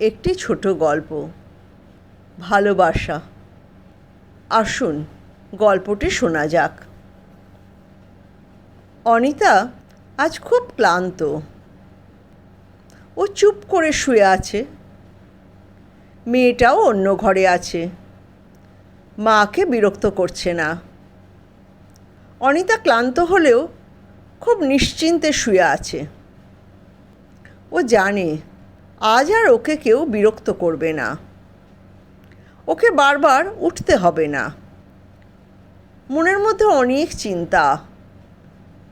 একটি ছোট গল্প। ভালোবাসা। আসুন, গল্পটি শোনা যাক। অনিতা আজ খুব ক্লান্ত। ও চুপ করে শুয়ে আছে। মেয়েটাও অন্য ঘরে আছে। মাকে বিরক্ত করছে না। অনিতা ক্লান্ত হলেও খুব নিশ্চিন্তে শুয়ে আছে। ও জানে আজ আর ওকে কেউ বিরক্ত করবে না। ওকে বারবার উঠতে হবে না। মনের মধ্যে অনেক চিন্তা।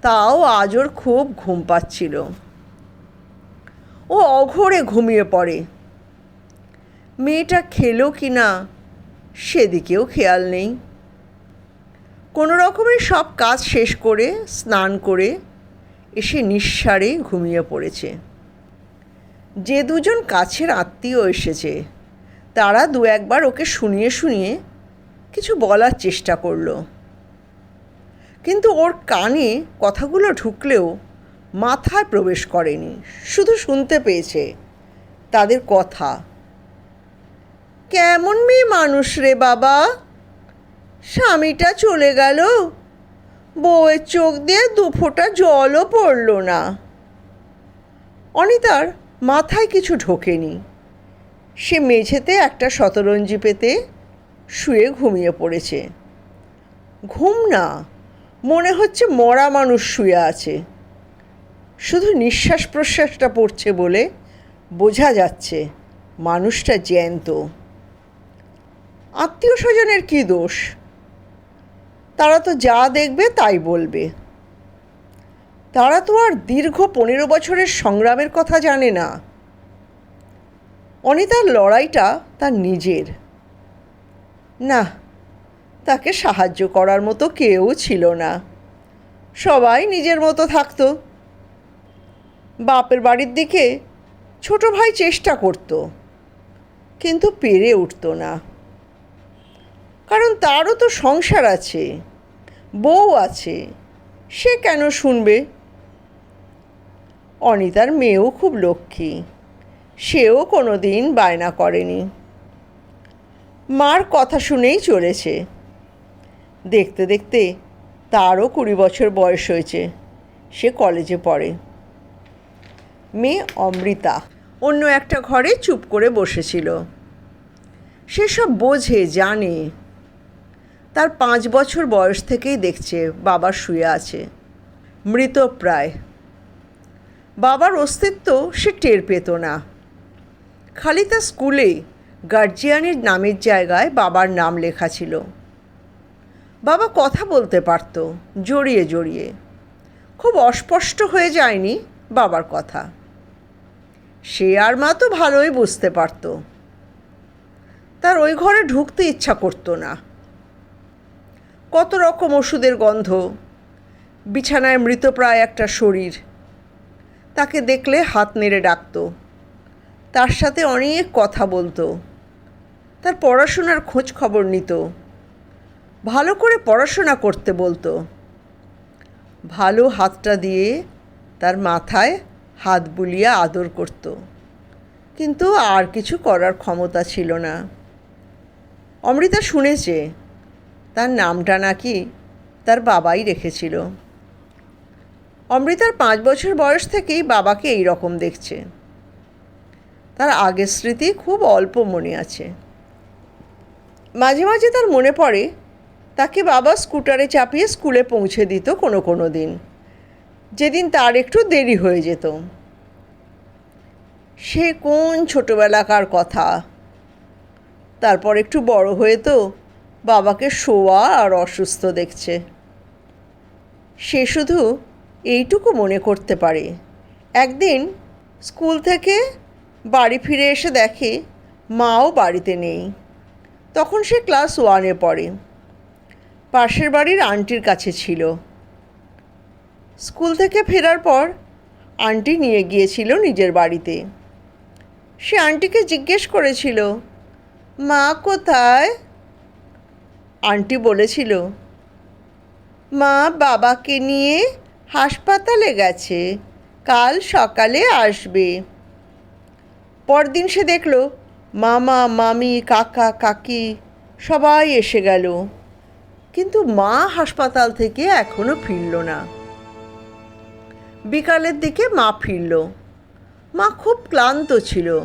তাও আজ ওর খুব ঘুম পাচ্ছিল। ও অঘরে ঘুমিয়ে পড়ে। মেয়েটা খেলো কি না, সেদিকেও খেয়াল নেই। কোনো রকমের সব কাজ শেষ করে, স্নান করে, এসে নিঃসারে ঘুমিয়ে পড়েছে। যে দুজন কাছের আত্মীয় এসেছে, তারা দু একবার ওকে শুনিয়ে শুনিয়ে কিছু বলার চেষ্টা করল। কিন্তু ওর কানে কথাগুলো ঢুকলেও মাথায় প্রবেশ করেনি, শুধু শুনতে পেয়েছে তাদের কথা। কেমন মেয়ে মানুষ রে বাবা? স্বামীটা চলে গেল। বউয়ের চোখ দিয়ে দু ফোঁটা জলও পড়ল না। অনিতার মাথায় কিছু ঢোকেনি। সে মেঝেতে একটা শতরঞ্জি পেতে শুয়ে ঘুমিয়ে পড়েছে। ঘুম না, মনে হচ্ছে মরা মানুষ শুয়ে আছে। শুধু নিঃশ্বাস প্রশ্বাসটা পড়ছে বলে বোঝা যাচ্ছে মানুষটা জ্যান্ত। আত্মীয় স্বজনের কী দোষ? তারা তো যা দেখবে তাই বলবে। তারা তো আর দীর্ঘ পনেরো বছরের সংগ্রামের কথা জানে না। অনিতার লড়াইটা তার নিজের। না, তাকে সাহায্য করার মতো কেউ ছিল না। সবাই নিজের মতো থাকতো। বাপের বাড়ির দিকে ছোট ভাই চেষ্টা করত, কিন্তু পেরে উঠতো না। কারণ তারও তো সংসার আছে, বউ আছে, সে কেন শুনবে? অনিতার মেয়েও খুব লক্ষ্মী। সেও কোনো দিন বায়না করেনি। মার কথা শুনেই চলেছে। দেখতে দেখতে তারও কুড়ি বছর বয়স হয়েছে। সে কলেজে পড়ে। মেয়ে অমৃতা অন্য একটা ঘরে চুপ করে বসেছিল। সে সব বোঝে, জানে। তার পাঁচ বছর বয়স থেকেই দেখছে বাবা শুয়ে আছে। মৃত প্রায়। বাবার অস্তিত্ব সে টের পেত না। খালি তার স্কুলে গার্জিয়ানের নামের জায়গায় বাবার নাম লেখা ছিল। বাবা কথা বলতে পারত, জড়িয়ে জড়িয়ে। খুব অস্পষ্ট হয়ে যায়নি বাবার কথা। সে আর মা তো ভালোই বুঝতে পারত। তার ওই ঘরে ঢুকতে ইচ্ছা করতো না। কত রকম ওষুধের গন্ধ, বিছানায় মৃতপ্রায় একটা শরীর। তাকে দেখলে হাত নেড়ে ডাকত। তার সাথে অনেক কথা বলতো। তার পড়াশোনার খোঁজ খবর নিত। ভালো করে পড়াশোনা করতে বলতো। ভালো হাতটা দিয়ে তার মাথায় হাত বুলিয়ে আদর করত। কিন্তু আর কিছু করার ক্ষমতা ছিল না। অমৃতা শুনেছে, তার নামটা নাকি তার বাবাই রেখেছিল। অমৃতার পাঁচ বছর বয়স থেকেই বাবাকে এই রকম দেখছে। তার আগের স্মৃতি খুব অল্প মনে আছে। মাঝে মাঝে তার মনে পড়ে, তাকে বাবা স্কুটারে চাপিয়ে স্কুলে পৌঁছে দিত কোনো কোনো দিন। যেদিন তার একটু দেরি হয়ে যেত। সে কোন ছোটোবেলাকার কথা। তারপর একটু বড় হয়ে তো বাবাকে শোয়া আর অসুস্থ দেখছে। সে শুধু এইটুকু মনে করতে পারে। একদিন স্কুল থেকে বাড়ি ফিরে এসে দেখে মাও বাড়িতে নেই। তখন সে ক্লাস ওয়ানে পড়ে। পাশের বাড়ির আন্টির কাছে ছিল। স্কুল থেকে ফেরার পর আন্টি নিয়ে গিয়েছিল নিজের বাড়িতে। সে আন্টিকে জিজ্ঞেস করেছিল, মা কোথায়? আন্টি বলেছিল, মা বাবাকে নিয়ে হাসপাতালে গেছে। কাল সকালে আসবে। পরদিন সে দেখল, মামা, মামি, কাকা, কাকি সবাই এসে গেল। কিন্তু মা হাসপাতাল থেকে এখনও ফিরল না। বিকালের দিকে মা ফিরল। মা খুব ক্লান্ত ছিল।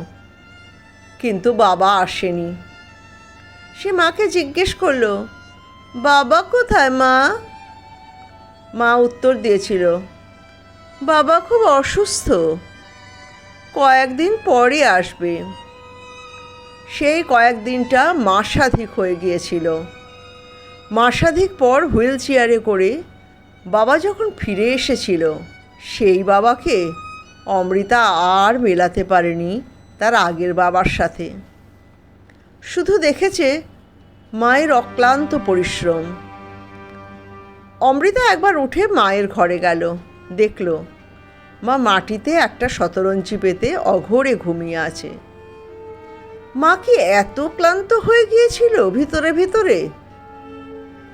কিন্তু বাবা আসেনি। সে মাকে জিজ্ঞেস করল, বাবা কোথায় মা? মা উত্তর দিয়েছিল, বাবা খুব অসুস্থ, কয়েকদিন পরে আসবে। সেই কয়েকদিনটা মাসাধিক হয়ে গিয়েছিল। মাসাধিক পর হুইল চেয়ারে করে বাবা যখন ফিরে এসেছিল, সেই বাবাকে অমৃতা আর মেলাতে পারেনি তার আগের বাবার সাথে। শুধু দেখেছে মায়ের অক্লান্ত পরিশ্রম। অমৃতা একবার উঠে মায়ের ঘরে গেল। দেখল, মা মাটিতে একটা শতরঞ্চি পেতে অঘোরে ঘুমিয়ে আছে। মা কি এত ক্লান্ত হয়ে গিয়েছিল ভিতরে ভিতরে?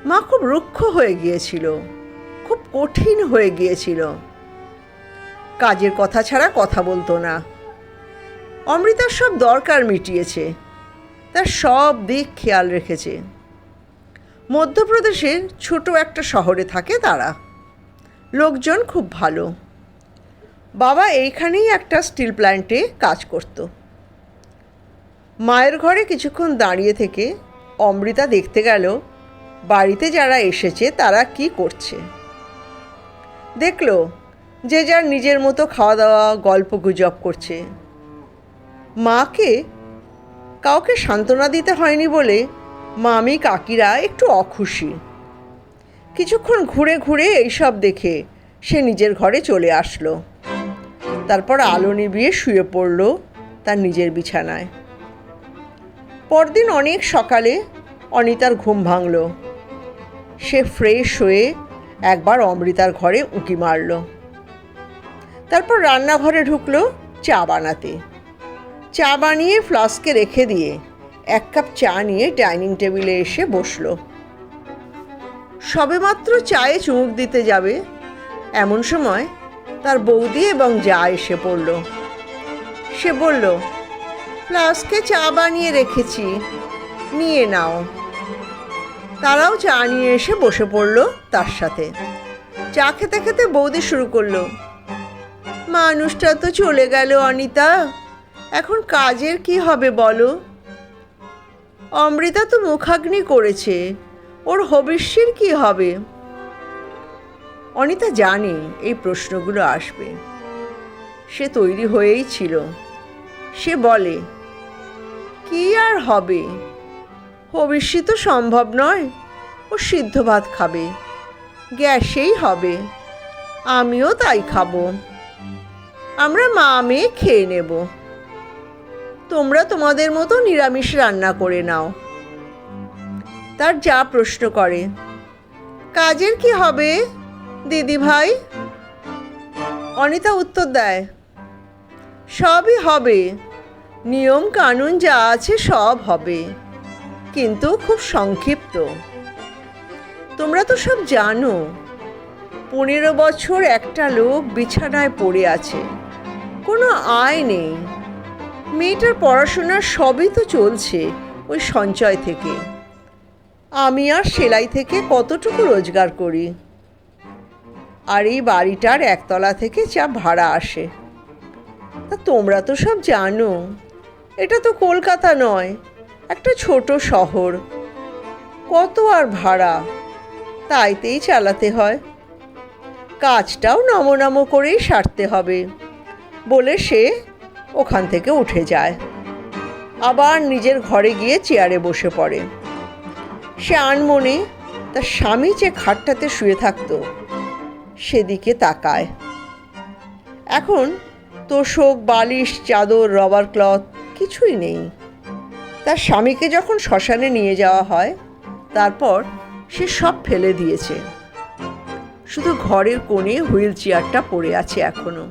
মা খুব রুক্ষ হয়ে গিয়েছিল, খুব কঠিন হয়ে গিয়েছিল। কাজের কথা ছাড়া কথা বলতো না। অমৃতার সব দরকার মিটিয়েছে, তার সব দিক খেয়াল রেখেছে। মধ্যপ্রদেশের ছোট একটা শহরে থাকে তারা। লোকজন খুব ভালো। বাবা এইখানেই একটা স্টিল প্ল্যান্টে কাজ করত। মায়ের ঘরে কিছুক্ষণ দাঁড়িয়ে থেকে অমৃতা দেখতে গেল, বাড়িতে যারা এসেছে তারা কি করছে। দেখল যে যার নিজের মতো খাওয়া দাওয়া গল্প গুজব করছে। মাকে কাউকে সান্ত্বনা দিতে হয়নি বলে মামি, কাকিরা একটু অখুশি। কিছুক্ষণ ঘুরে ঘুরে এইসব দেখে সে নিজের ঘরে চলে আসলো। তারপর আলো নিভিয়ে শুয়ে পড়ল তার নিজের বিছানায়। পরদিন অনেক সকালে অনিতার ঘুম ভাঙল। সে ফ্রেশ হয়ে একবার অমৃতার ঘরে উঁকি মারল। তারপর রান্নাঘরে ঢুকলো চা বানাতে। চা বানিয়ে ফ্লাস্কে রেখে দিয়ে এক কাপ চা নিয়ে ডাইনিং টেবিলে এসে বসল। সবেমাত্র চায়ে চুমুক দিতে যাবে, এমন সময় তার বৌদি এবং যা এসে পড়ল। সে বলল ফ্লাস্কে চা বানিয়ে রেখেছি, নিয়ে নাও। তারাও চা নিয়ে এসে বসে পড়ল তার সাথে। চা খেতে খেতে বৌদি শুরু করল, মানুষটা তো চলে গেল, অনিতা। এখন কাজের কি হবে বলো? অমৃতা তো মুখাগ্নি করেছে। ওর হবিষ্যের কি হবে? অনিতা জানে এই প্রশ্নগুলো আসবে। সে তৈরি হয়েই ছিল। সে বলে, কি আর হবে? হবিষ্যি তো সম্ভব নয়। ও সিদ্ধ ভাত খাবে। গ্যাসেই হবে। আমিও তাই খাব। আমরা মা মেয়ে খেয়ে নেব। তোমরা তোমাদের মতো নিরামিষ রান্না করে নাও। তার যা প্রশ্ন করে, কাজের কি হবে, দিদি ভাই? অনিতা উত্তর দেয়, সবই হবে। নিয়ম কানুন যা আছে সব হবে, কিন্তু খুব সংক্ষিপ্ত। তোমরা তো সব জানো, পনেরো বছর একটা লোক বিছানায় পড়ে আছে, কোনো আয় নেই। মেয়েটার পড়াশোনা সবই তো চলছে ওই সঞ্চয় থেকে। আমি আর সেলাই থেকে কতটুকু রোজগার করি? আর এই বাড়িটার একতলা থেকে যা ভাড়া আসে। তা তোমরা তো সব জানো, এটা তো কলকাতা নয়, একটা ছোট শহর। কত আর ভাড়া, তাইতেই চালাতে হয়। কাজটাও নমো নমো করেই সারতে হবে, বলে সে ওখান থেকে উঠে যায়। আবার নিজের ঘরে গিয়ে চেয়ারে বসে পড়ে। সে আনমনে তার স্বামী যে খাটটাতে শুয়ে থাকতো, সেদিকে তাকায়। এখন তোষক, বালিশ, চাদর, রবার ক্লথ কিছুই নেই। তার স্বামীকে যখন শ্মশানে নিয়ে যাওয়া হয়, তারপর সে সব ফেলে দিয়েছে। শুধু ঘরের কোণে হুইল চেয়ারটা পড়ে আছে এখনও।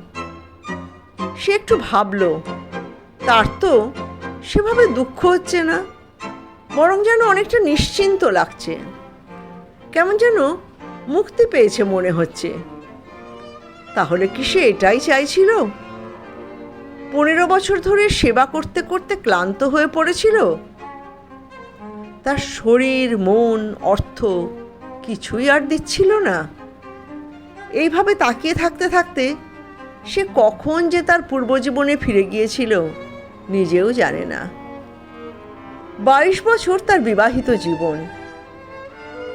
সে একটু ভাবলো। তার তো সেভাবে দুঃখ হচ্ছে না, বরং যেন অনেকটা নিশ্চিন্ত লাগছে। কেমন যেন মুক্তি পেয়েছে মনে হচ্ছে। তাহলে কি সে এটাই চাইছিল? পনেরো বছর ধরে সেবা করতে করতে ক্লান্ত হয়ে পড়েছিল? তার শরীর, মন, অর্থ কিছুই আর দিচ্ছিল না। এইভাবে তাকিয়ে থাকতে থাকতে সে কখন যে তার পূর্বজীবনে ফিরে গিয়েছিল, নিজেও জানে না। বাইশ বছর তার বিবাহিত জীবন।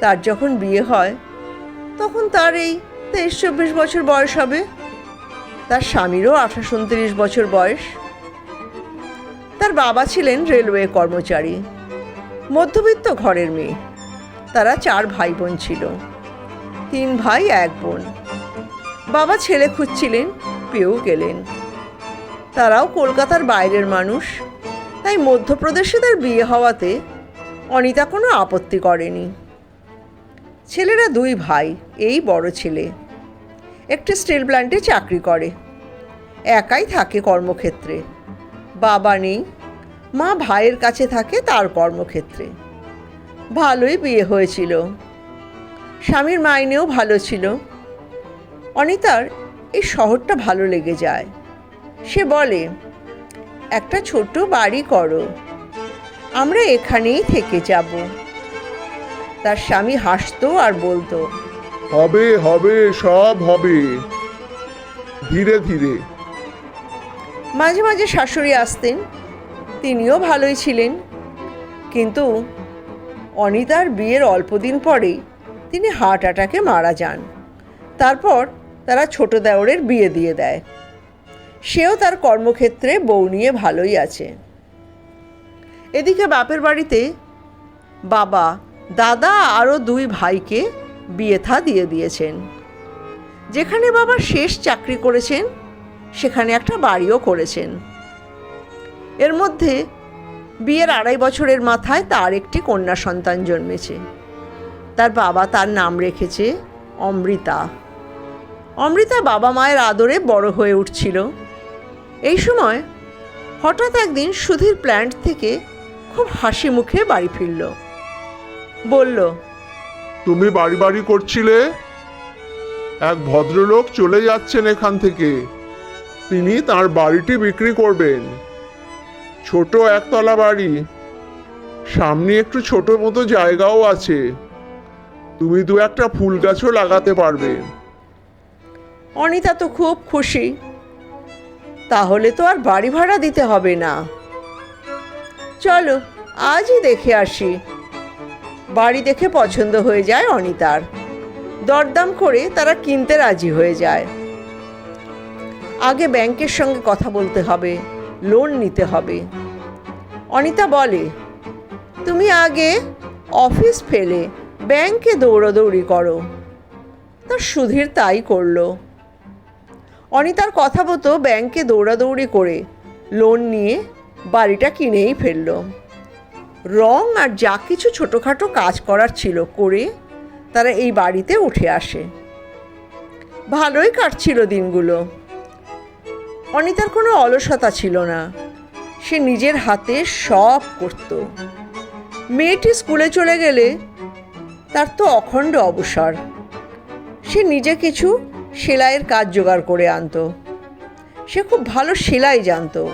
তার যখন বিয়ে হয়, তখন তার এই তেইশ চব্বিশ বছর বয়স হবে। তার স্বামীরও আঠাশ উনত্রিশ বছর বয়স। তার বাবা ছিলেন রেলওয়ে কর্মচারী। মধ্যবিত্ত ঘরের মেয়ে। তারা চার ভাই বোন ছিল। তিন ভাই, এক বোন। বাবা ছেলে খুঁজছিলেন। পেয়েও গেলেন। তারাও কলকাতার বাইরের মানুষ, তাই মধ্যপ্রদেশে তার বিয়ে হওয়াতে অনিতা কোনো আপত্তি করেনি। ছেলেরা দুই ভাই, এই বড় ছেলে। একটি স্টিল প্ল্যান্টে চাকরি করে, একাই থাকে কর্মক্ষেত্রে। বাবা নেই, মা ভাইয়ের কাছে থাকে তার কর্মক্ষেত্রে। ভালোই বিয়ে হয়েছিল। স্বামীর মাইনেও ভালো ছিল। অনিতার এই শহরটা ভালো লেগে যায়। সে বলে একটা ছোট বাড়ি করো। আমরা এখানেই থেকে যাব। তার স্বামী হাসতো আর বলতো হবে হবে সব হবে। ধীরে ধীরে। মাঝে মাঝে শাশুড়ি আসতেন। তিনিও ভালোই ছিলেন। কিন্তু অনিতার বিয়ের অল্প দিন পরেই তিনি হার্ট অ্যাটাকে মারা যান। তারপর তারা ছোট দেওরের বিয়ে দিয়ে দেয়। সেও তার কর্মক্ষেত্রে বউ নিয়ে ভালোই আছে। এদিকে বাপের বাড়িতে বাবা, দাদা আরও দুই ভাইকে বিয়ে থা দিয়ে দিয়েছেন। যেখানে বাবা শেষ চাকরি করেছেন, সেখানে একটা বাড়িও করেছেন। এর মধ্যে বিয়ের আড়াই বছরের মাথায় তার একটি কন্যা সন্তান জন্মেছে। তার বাবা তার নাম রেখেছে অমৃতা। অমৃতা বাবা মায়ের আদরে বড় হয়ে উঠছিল। এই সময় হঠাৎ একদিন সুধীর প্ল্যান্ট থেকে খুব হাসি মুখে বাড়ি ফিরল। বলল, তুমি বাড়ি বাড়ি করছিলে? এক ভদ্রলোক চলে যাচ্ছেন এখান থেকে। তিনি তার বাড়িটি বিক্রি করবেন। ছোট একতলা বাড়ি। সামনে একটু ছোট মতো জায়গাও আছে। তুমি দু একটা ফুল গাছও লাগাতে পারবে। অনিতা তো খুব খুশি। তাহলে তো আর বাড়ি ভাড়া দিতে হবে না। চলো, আজই দেখে আসি। বাড়ি দেখে পছন্দ হয়ে যায় অনিতার। দরদাম করে তারা কিনতে রাজি হয়ে যায়। আগে ব্যাংকের সঙ্গে কথা বলতে হবে, লোন নিতে হবে। অনিতা বলে, তুমি আগে অফিস ফেলে ব্যাংকে দৌড়াদৌড়ি করো। তা সুধীর তাই করল। অনিতার কথা মতো ব্যাংকে দৌড়াদৌড়ি করে লোন নিয়ে বাড়িটা কিনেই ফেলল। রং আর যা কিছু ছোটোখাটো কাজ করার ছিল করে তারা এই বাড়িতে উঠে আসে। ভালোই কাটছিল দিনগুলো। অনিতার কোনো অলসতা ছিল না। সে নিজের হাতে সব করত। মেয়েটি স্কুলে চলে গেলে তার তো অখণ্ড অবসর। সে নিজে কিছু সেলাইয়ের কাজ জোগাড় করে আনতো। সে খুব ভালো সেলাই জানতো।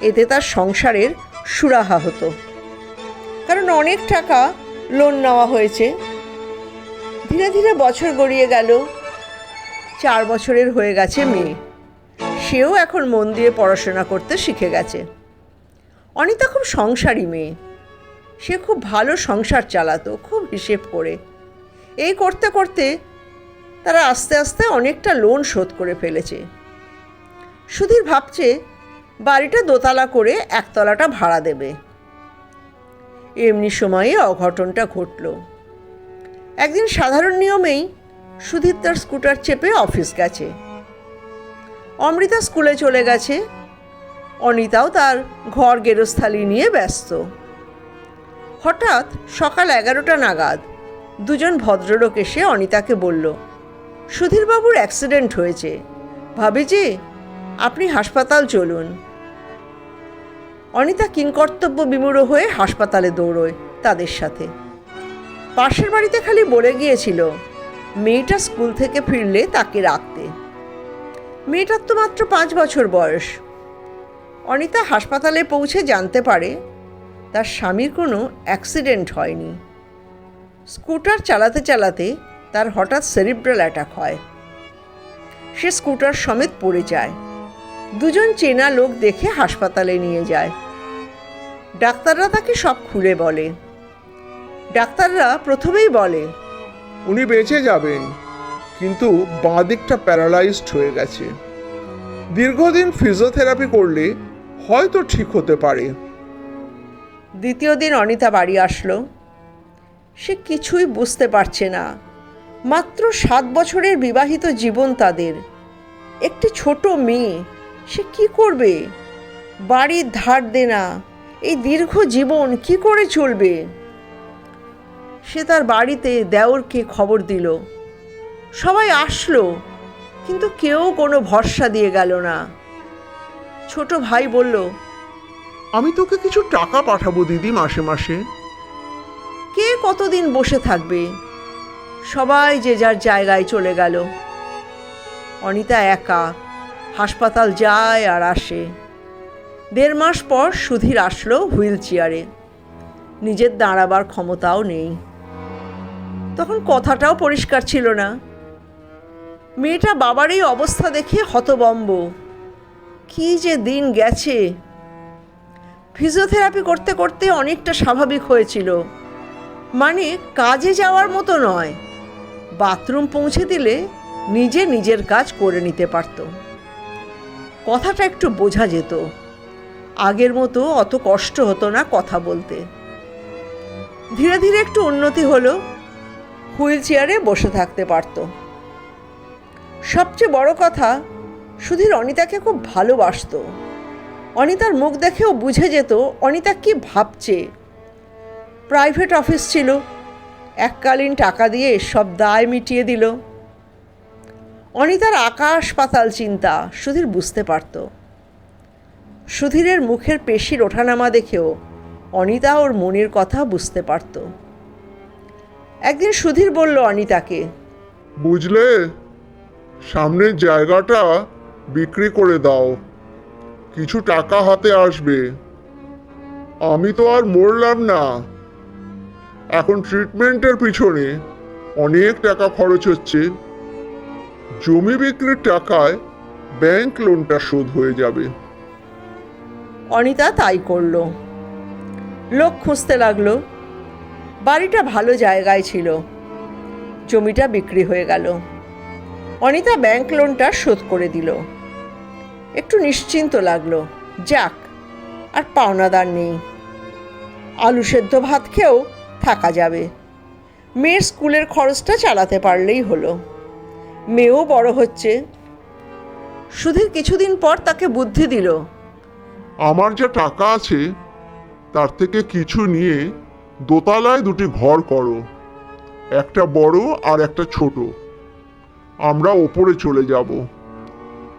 এতে তার সংসারের সুরাহা হতো। কারণ অনেক টাকা লোন নেওয়া হয়েছে। ধীরে ধীরে বছর গড়িয়ে গেল। চার বছরের হয়ে গেছে মেয়ে। সেও এখন মন দিয়ে পড়াশোনা করতে শিখে গেছে। অনিতা খুব সংসারী মেয়ে। সে খুব ভালো সংসার চালাতো, খুব হিসেব করে। এই করতে করতে তারা আস্তে আস্তে অনেকটা লোন শোধ করে ফেলেছে। সুধীর ভাবছে, বাড়িটা দোতলা করে একতলাটা ভাড়া দেবে। এমনি সময়ে অঘটনটা ঘটল। একদিন সাধারণ নিয়মেই সুধীর তার স্কুটার চেপে অফিস গেছে। অমৃতা স্কুলে চলে গেছে। অনিতাও তার ঘর গেরস্থালি নিয়ে ব্যস্ত। হঠাৎ সকাল এগারোটা নাগাদ দুজন ভদ্রলোক এসে অনিতাকে বলল সুধীরবাবুর অ্যাক্সিডেন্ট হয়েছে। ভাবিজি, আপনি হাসপাতাল চলুন। অনিতা কিংকর্তব্য বিমূঢ় হয়ে হাসপাতালে দৌড়োয় তাদের সাথে। পাশের বাড়িতে খালি বলে গিয়েছিল, মেয়েটা স্কুল থেকে ফিরলে তাকে রাখতে। মেয়েটার তো মাত্র পাঁচ বছর বয়স। অনিতা হাসপাতালে পৌঁছে জানতে পারে, তার স্বামীর কোনো অ্যাক্সিডেন্ট হয়নি। স্কুটার চালাতে চালাতে তার হঠাৎ সেরিব্রাল অ্যাটাক হয়। সে স্কুটার সমেত পড়ে যায়। দুজন চেনা লোক দেখে হাসপাতালে নিয়ে যায়। ডাক্তাররা তাকে সব খুলে বলে। ডাক্তাররা প্রথমেই বলে উনি বেঁচে যাবেন কিন্তু বাঁ দিকটা প্যারালাইজড হয়ে গেছে। দীর্ঘদিন ফিজিওথেরাপি করলে হয়তো ঠিক হতে পারে। দ্বিতীয় দিন অনিতা বাড়ি আসলো। সে কিছুই বুঝতে পারছে না। মাত্র সাত বছরের বিবাহিত জীবন তাদের। একটি ছোট মেয়ে সে কি করবে? বাড়ির ধার দেনা এই দীর্ঘ জীবন কি করে চলবে? সে তার বাড়িতে দেওরকে খবর দিল। সবাই আসলো কিন্তু কেউ কোনো ভরসা দিয়ে গেল না। ছোট ভাই বলল আমি তোকে কিছু টাকা পাঠাবো দিদি মাসে মাসে। কে কতদিন বসে থাকবে? সবাই যে যার জায়গায় চলে গেল। অনিতা একা, হাসপাতাল যায় আর আসে। দেড় মাস পর সুধীর আসলো হুইল চেয়ারে নিজের দাঁড়াবার ক্ষমতাও নেই। তখন কথাটাও পরিষ্কার ছিল না। মেয়েটা বাবার এই অবস্থা দেখে হতবম্ব। কি যে দিন গেছে। ফিজিওথেরাপি করতে করতে অনেকটা স্বাভাবিক হয়েছিল। মানে কাজে যাওয়ার মতো নয়। বাথরুম পৌঁছে দিলে নিজে নিজের কাজ করে নিতে পারত। কথাটা একটু বোঝা যেত। আগের মতো অত কষ্ট হতো না কথা বলতে। ধীরে ধীরে একটু উন্নতি হলো, হুইল চেয়ারে বসে থাকতে পারত। সবচেয়ে বড় কথা, সুধীর অনিতাকে খুব ভালোবাসতো। অনিতার মুখ দেখেও বুঝে যেত, অনিতা কি ভাবছে। প্রাইভেট অফিস ছিল এককালীন টাকা দিয়ে সব দায় মিটিয়ে দিল। অনিতার আকাশ পাতাল চিন্তা সুধীর বুঝতে পারত। সুধীরের মুখের পেশির ওঠানামা দেখেও অনিতা ওর মনের কথা বুঝতে পারত। একদিন সুধীর বলল অনিতাকে, বুঝলে, সামনের জায়গাটা বিক্রি করে দাও, কিছু টাকা হাতে আসবে। আমি তো আর মরলাম না। এখন ট্রিটমেন্টের পিছনে অনেক টাকা খরচ হচ্ছে। জমি বিক্রির টাকায় ব্যাংক লোনটা শোধ হয়ে যাবে। অনিতা তাই করল। লোক খুঁজতে লাগল। বাড়িটা ভালো জায়গায় ছিল। জমিটা বিক্রি হয়ে গেল। অনিতা ব্যাংক লোনটা শোধ করে দিল। একটু নিশ্চিন্ত লাগল। যাক, আর পাওনাদার নেই। আলু সেদ্ধ ভাত খেয়েও থাকা যাবে। মেয়ের স্কুলের খরচটা চালাতে পারলেই হলো। মেয়েও বড় হচ্ছে। সুধীর কিছুদিন পর তাকে বুদ্ধি দিল। আমার যা টাকা আছে, তার থেকে কিছু নিয়ে দোতলায় দুটি ঘর করো। একটা বড় আর একটা ছোট। আমরা ওপরে চলে যাব।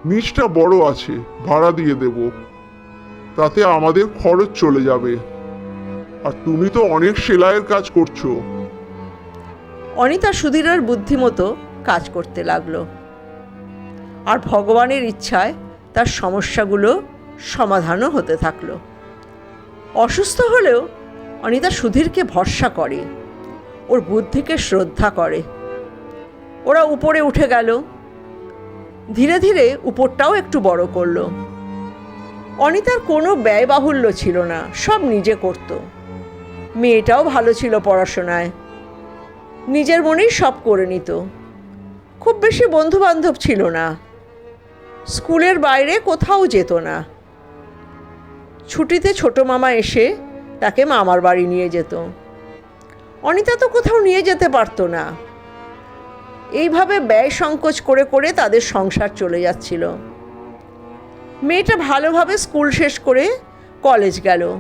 নিচটা বড় আছে, ভাড়া দিয়ে দেব। তাতে আমাদের খরচ চলে যাবে। আর তুমি তো অনেক সেলাইয়ের কাজ করছ। অনিতা সুধীরের বুদ্ধিমতো কাজ করতে লাগল। আর ভগবানের ইচ্ছায় তার সমস্যাগুলো সমাধানও হতে থাকল। অসুস্থ হলেও অনিতা সুধীরকে ভরসা করে। ওর বুদ্ধিকে শ্রদ্ধা করে। ওরা উপরে উঠে গেল। ধীরে ধীরে উপরটাও একটু বড় করল। অনিতার কোনো ব্যয়বাহুল্য ছিল না, সব নিজে করত। মেয়েটাও ভালো ছিল পড়াশোনায়। নিজের মনেই সব করে নিত। খুব বেশি বন্ধু বান্ধব ছিল না। স্কুলের বাইরে কোথাও যেত না। ছুটিতে ছোট মামা এসে তাকে মামার বাড়ি নিয়ে যেত। অনিতা তো কোথাও নিয়ে যেতে পারতো না। এইভাবে ব্যয় সংকোচ করে করে তাদের সংসার চলে যাচ্ছিল। মেয়েটা ভালোভাবে স্কুল শেষ করে কলেজ গেল।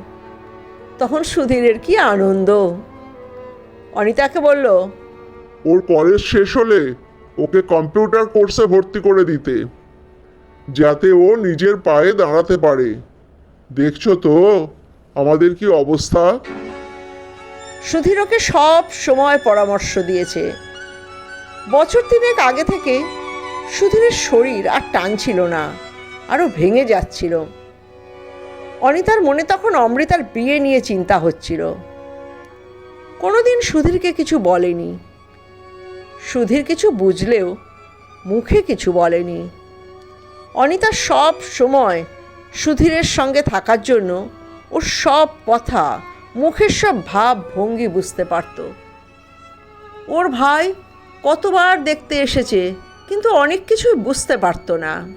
তখন সুধীরের কি আনন্দ? অনিতাকে বলল ওর কলেজ শেষ হলে ওকে কম্পিউটার কোর্সে ভর্তি করে দিতে যাতে ও নিজের পায়ে দাঁড়াতে পারে। দেখছ তো আমাদের কি অবস্থা? সুধীর ওকে সব সময় পরামর্শ দিয়েছে। বছর তিনেক আগে থেকে সুধীরের শরীর আর টানছিল না আরও ভেঙে যাচ্ছিল। অনিতার মনে তখন অমৃতার বিয়ে নিয়ে চিন্তা হচ্ছিল। কোনোদিন সুধীরকে কিছু বলেনি। সুধীর কিছু বুঝলেও মুখে কিছু বলেনি। অনিতা সব সময় সুধীরের সঙ্গে থাকার জন্য ওর সব কথা, মুখের সব ভাব ভঙ্গি বুঝতে পারত। ওর ভাই কতবার দেখতে এসেছে, কিন্তু অনেক কিছুই বুঝতে পারতো না।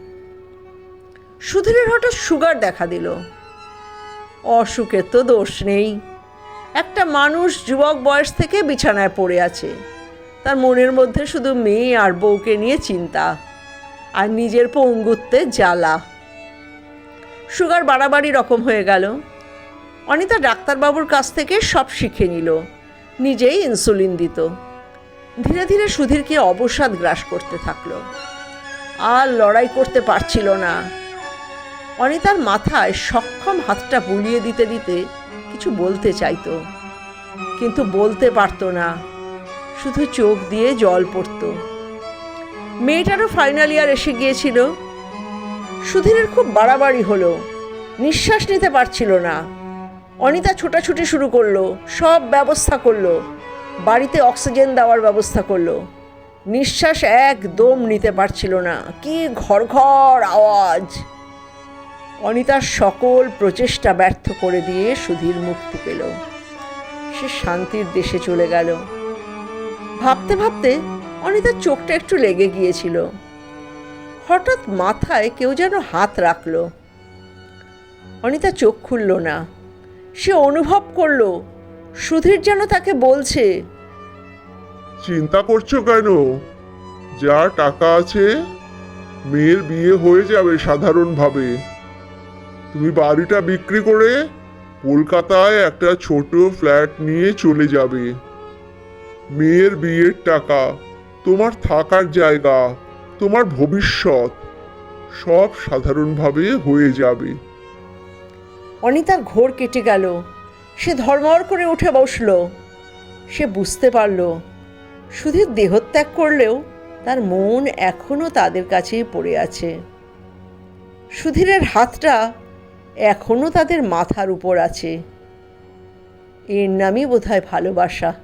সুধীরের হঠাৎ সুগার দেখা দিল। অসুখের তো দোষ নেই। একটা মানুষ যুবক বয়স থেকে বিছানায় পড়ে আছে। তার মনের মধ্যে শুধু মেয়ে আর বউকে নিয়ে চিন্তা আর নিজের পঙ্গুত্বে জ্বালা। সুগার বাড়াবাড়ি রকম হয়ে গেল। অনিতা ডাক্তারবাবুর কাছ থেকে সব শিখে নিল। নিজেই ইনসুলিন দিত। ধীরে ধীরে সুধীরকে অবসাদ গ্রাস করতে থাকল। আর লড়াই করতে পারছিল না। অনিতার মাথায় সক্ষম হাতটা বুলিয়ে দিতে দিতে কিছু বলতে চাইতো। কিন্তু বলতে পারতো না। শুধু চোখ দিয়ে জল পড়তো। মেয়েটারও ফাইনাল ইয়ার এসে গিয়েছিল। সুধীরের খুব বাড়াবাড়ি হলো। নিঃশ্বাস নিতে পারছিল না। অনিতা ছোটাছুটি শুরু করল, সব ব্যবস্থা করল। বাড়িতে অক্সিজেন দেওয়ার ব্যবস্থা করল। নিঃশ্বাস একদম নিতে পারছিল না। কি ঘর ঘর আওয়াজ। অনিতার সকল প্রচেষ্টা ব্যর্থ করে দিয়ে সুধীর মুক্তি পেল। সে শান্তির দেশে চলে গেল। ভাবতে ভাবতে অনিতার চোখটা একটু লেগে গিয়েছিল। হঠাৎ মাথায় কেউ যেন হাত রাখল। অনিতা চোখ খুলল না। সে অনুভব করল, সুধীর যেন তাকে বলছে, চিন্তা করছ কেন? যা টাকা আছে, মেয়ের বিয়ে হয়ে যাবে সাধারণভাবে। তুমি বাড়িটা বিক্রি করে কলকাতায় একটা ছোট ফ্ল্যাট নিয়ে চলে যাবে। মেয়ের বিয়ের টাকা, তোমার থাকার জায়গা, তোমার ভবিষ্যৎ, সব সাধারণভাবে হয়ে যাবে। অনিতার ঘোর কেটে গেল। সে ধর্মর করে উঠে বসল। সে বুঝতে পারল, সুধীর দেহত্যাগ করলেও তার মন এখনও তাদের কাছেই পড়ে আছে। সুধীরের হাতটা এখনও তাদের মাথার উপর আছে। এর নামই বোধহয় ভালোবাসা।